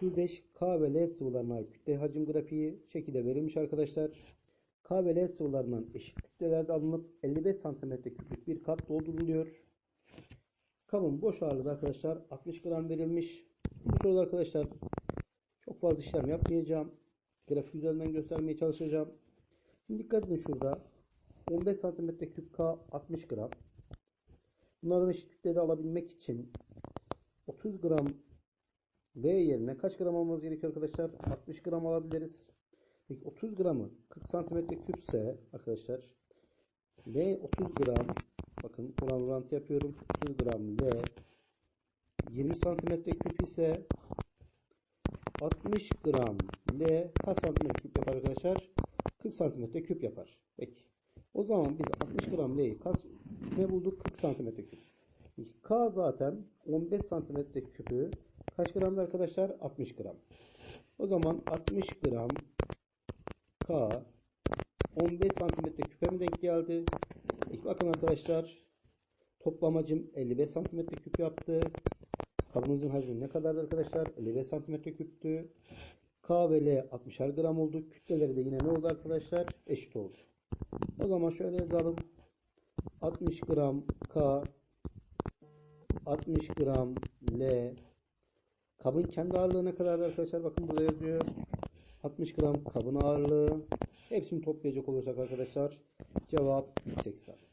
Türdeş K ve L sıvılarına kütle hacim grafiği şekilde verilmiş arkadaşlar. K ve L sıvılarından eşit kütlelerde alınıp 55 cm küplük bir kap dolduruluyor. Kabın boş ağırlığı da arkadaşlar 60 gram verilmiş. Bu soruda arkadaşlar çok fazla işlem yapmayacağım. Grafik üzerinden göstermeye çalışacağım. Şimdi dikkat edin şurada. 15 cm küp K 60 gram. Bunlardan eşit kütlede alabilmek için 30 gram L yerine kaç gram almamız gerekiyor arkadaşlar? 60 gram alabiliriz. Peki 30 gramı 40 santimetre küpse arkadaşlar L 30 gram bakın oran orantı yapıyorum. 30 gram L 20 santimetre küp ise 60 gram L kaç santimetre küp yapar arkadaşlar? 40 santimetre küp yapar. Peki. O zaman biz 60 gram L'yi kaç ne bulduk? 40 santimetre küp. K zaten 15 santimetre küpü kaç gramdı arkadaşlar? 60 gram. O zaman 60 gram K 15 santimetre küpe mi denk geldi? Peki bakın arkadaşlar toplamacım 55 santimetre küp yaptı. Kabımızın hacmi ne kadardı arkadaşlar? 55 santimetre küptü. K ve L 60'ar gram oldu. Kütleleri de yine ne oldu arkadaşlar? Eşit oldu. O zaman şöyle yazalım. 60 gram K 60 gram L kabın kendi ağırlığı ne kadardı arkadaşlar? Bakın burada yazıyor. 60 gram kabın ağırlığı. Hepsini toplayacak olursak arkadaşlar cevap 180.